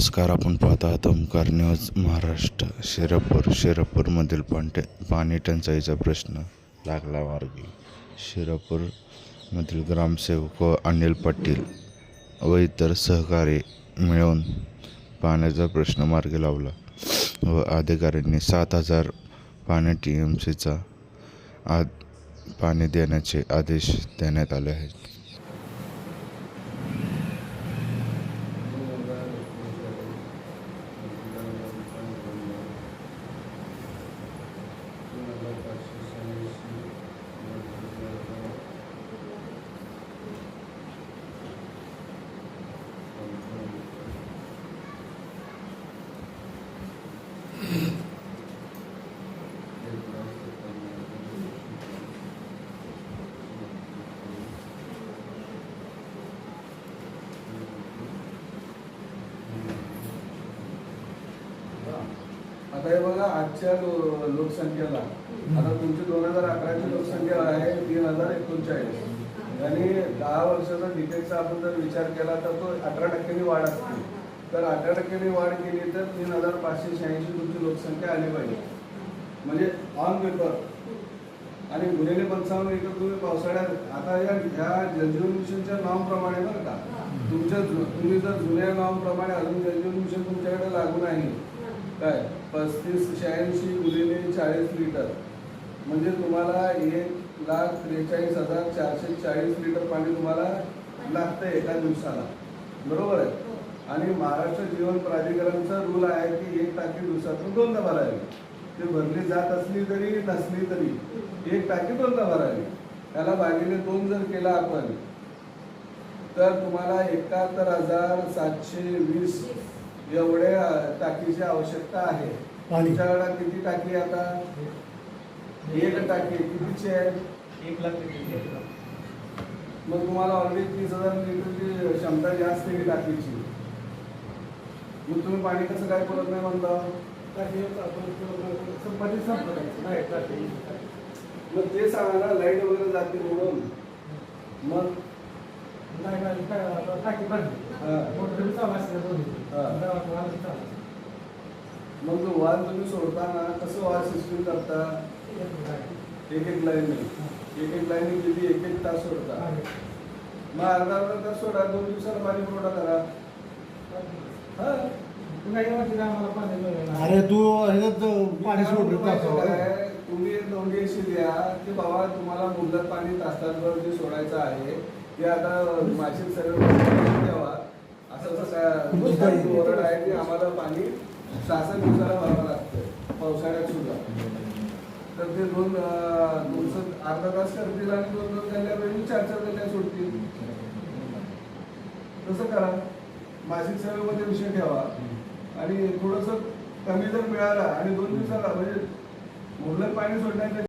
नमस्कार आपण पाहत आहात ओमकार न्यूज महाराष्ट्र. शिरपूर शिरपूरमधील पांटे पाणी टंचाईचा प्रश्न लागला मार्गी शिरपूरमधील ग्रामसेवक व अनिल पाटील व इतर सहकारी मिळून पाण्याचा प्रश्न मार्गी लावला व अधिकाऱ्यांनी सात हजार पाणी टी एम सीचा आद पाणी देण्याचे आदेश देण्यात आले आहेत. आता हे बघा आजच्या लोकसंख्येला. आता तुमची दोन हजार अकराची लोकसंख्या आहे तीन हजार एकोणचाळीस. आणि दहा वर्षाचा डिटेक्सचा आपण जर विचार केला तर तो अठरा टक्क्यांनी वाढ असते. तर अठरा टक्क्यांनी वाढ केली तर तीन हजार पाचशे शहाऐंशी तुमची लोकसंख्या आली पाहिजे. म्हणजे ऑन पेपर आणि गुन्हेने पंचावन्न एकर तुम्ही पावसाळ्यात आता या ह्या जलजीवन मिशनच्या नॉर्मप्रमाणे बरं का. तुमच्या तुम्ही जर जुन्या नॉर्मप्रमाणे अजून जलजीवन मिशन तुमच्याकडे लागू नाही काय? पस्तीस शहाऐंशी गुन्हेने चाळीस लिटर. म्हणजे तुम्हाला एक लाख त्रेचाळीस हजार चारशे चाळीस लिटर पाणी तुम्हाला लागतं एका दिवसाला. बरोबर आहे? आणि महाराष्ट्र जीवन प्राधिकरणचा रूल आहे की एक टाकी दिवसातून दोनदा भरावी. ते भरली जात असली तरी नसली तरी एक टाकी दोनदा भरावी. त्याला भागिले दोन जर केला आपण तर तुम्हाला एकाहत्तर हजार सातशे वीस. एवढ्या टाकीची आवश्यकता आहे. तुमच्याकडे किती टाकी आता? एक टाकी कितीची आहे? एक लाख लिटर. मग तुम्हाला ऑलरेडी तीस हजार लिटरची क्षमता जास्त आहे टाकीची. मग तुम्ही पाणी कसं काय पुरत नाही म्हणता. मग ते सांगा ना लाइट वगैरे जाते म्हणून. मग मग वाल तुम्ही सोडताना कसं वाल सिस्टीम करता एक. एक लाईन एक एक लाईन किती एक एक तास सोडता. मग अर्धा अर्धा तास सोडा दोन दिवसाला पाणी पुरवठा करा? अरे तू पाणी. आहे, तुम्ही नोंदीशी द्या की बाबा तुम्हाला मुदत पाणी तास तासभर जे सोडायचं आहे ते आता मासिक सर्व द्यावा असं कसं काय आहे की आम्हाला पाणी शासन दिवसाला भरावं लागतं पावसाळ्यात सुद्धा. तर ते दोन अं, अर्धा तास करतील आणि दोन दोन गल्ल्यापैकी चार चार गल्ल्या सोडतील. तसं करा. मासिक सेवेमध्ये विषय ठेवा. आणि थोडंसं कमी जर मिळाला आणि दोन दिवसाला म्हणजे मुबलक पाणी सोडण्याच्या